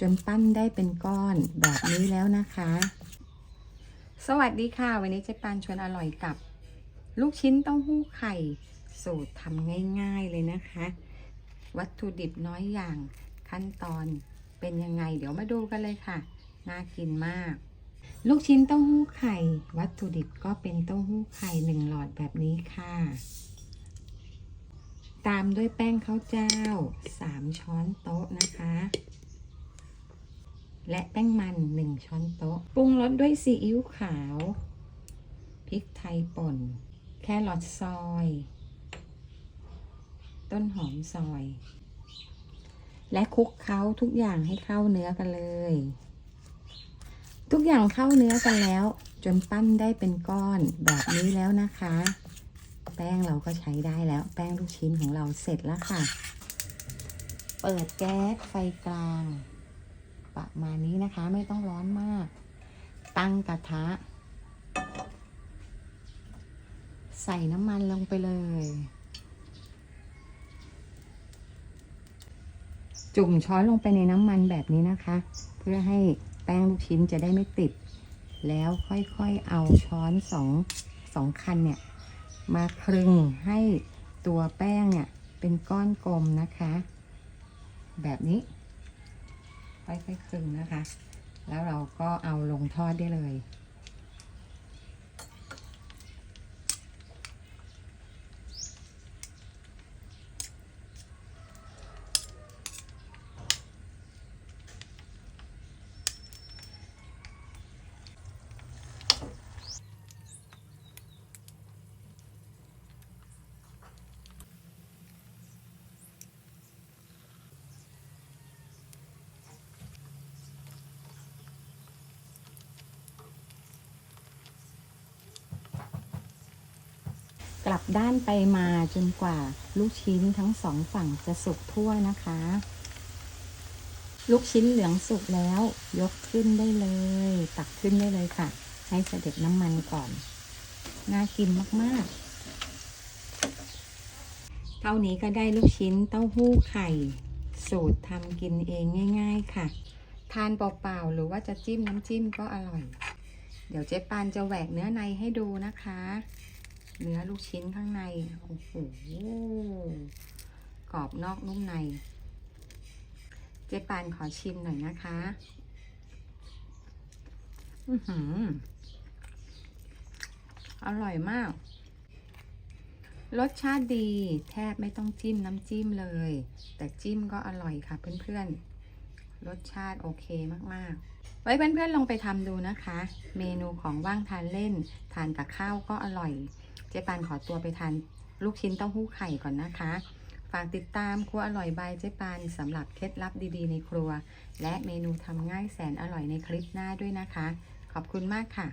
จนปั้นได้เป็นก้อนแบบนี้แล้วนะคะ สวัสดีค่ะ วันนี้เจ๊ปานชวนอร่อยกับ ลูกชิ้นเต้าหู้ไข่ สูตรทำง่ายๆเลยนะคะ วัตถุดิบน้อยอย่างขั้นตอนเป็นยังไง เดี๋ยวมาดูกันเลยค่ะ น่ากินมาก ลูกชิ้นเต้าหู้ไข่ วัตถุดิบก็เป็นเต้าหู้ไข่หนึ่งหลอดแบบนี้ค่ะ ตามด้วยแป้งข้าวเจ้า 3 ช้อนโต๊ะนะคะ และแป้งมัน 1 ช้อนโต๊ะ ปรุงรสด้วยซีอิ๊วขาว พริกไทยป่น แครอทซอย ต้นหอมซอย และคลุกเคล้าทุกอย่างให้เข้าเนื้อกันเลย ทุกอย่างเข้าเนื้อกันแล้ว จนปั้นได้เป็นก้อนแบบนี้แล้วนะคะ แป้งเราก็ใช้ได้แล้ว แป้งลูกชิ้นของเราเสร็จแล้วค่ะ เปิดแก๊สไฟกลาง ประมาณนี้นะคะ ไม่ต้องร้อนมาก ตั้งกระทะ ใส่น้ำมันลงไปเลย จุ่มช้อนลงไปในน้ำมันแบบนี้นะคะ เพื่อให้แป้งลูกชิ้นจะได้ไม่ติด แล้วค่อยๆเอาช้อนสองสองคันเนี่ย มาคลึงให้ตัวแป้งเนี่ยเป็นก้อนกลมนะคะ แบบนี้ ค่อยๆคลึงนะคะ แล้วเราก็เอาลงทอดได้เลย กลับด้านไปมาจนกว่าลูกชิ้นทั้งสองฝั่งจะสุกทั่วนะคะ ลูกชิ้นเหลืองสุกแล้ว ยกขึ้นได้เลย ตักขึ้นได้เลยค่ะ ให้เสด็จน้ำมันก่อน น่ากินมากๆ เท่านี้ก็ได้ลูกชิ้นเต้าหู้ไข่ สูตรทำกินเองง่าย ๆ ค่ะ ทานเปล่าๆ หรือว่าจะจิ้มน้ำจิ้มก็อร่อย เดี๋ยวเจ๊ปานจะแหวกเนื้อในให้ดูนะคะ เนื้อลูกชิ้นข้างใน โอ้โห กรอบนอกนุ่มใน เจ๊ปานขอชิมหน่อยนะคะ อือหือ อร่อยมาก รสชาติดี แทบไม่ต้องจิ้มน้ำจิ้มเลย แต่จิ้มก็อร่อยค่ะเพื่อนๆ รสชาติโอเคมากๆไว้เพื่อนๆลองไปทำดูนะคะ เมนูของว่างทานเล่น ทานกับข้าวก็อร่อย เจ๊ปานขอตัวไปทานลูกชิ้นเต้าหู้ไข่ก่อนนะคะ ฝากติดตามครัวอร่อยบายเจ๊ปานสำหรับเคล็ดลับดีๆ ในครัว และเมนูทำง่ายแสนอร่อยในคลิปหน้าด้วยนะคะ ขอบคุณมากค่ะ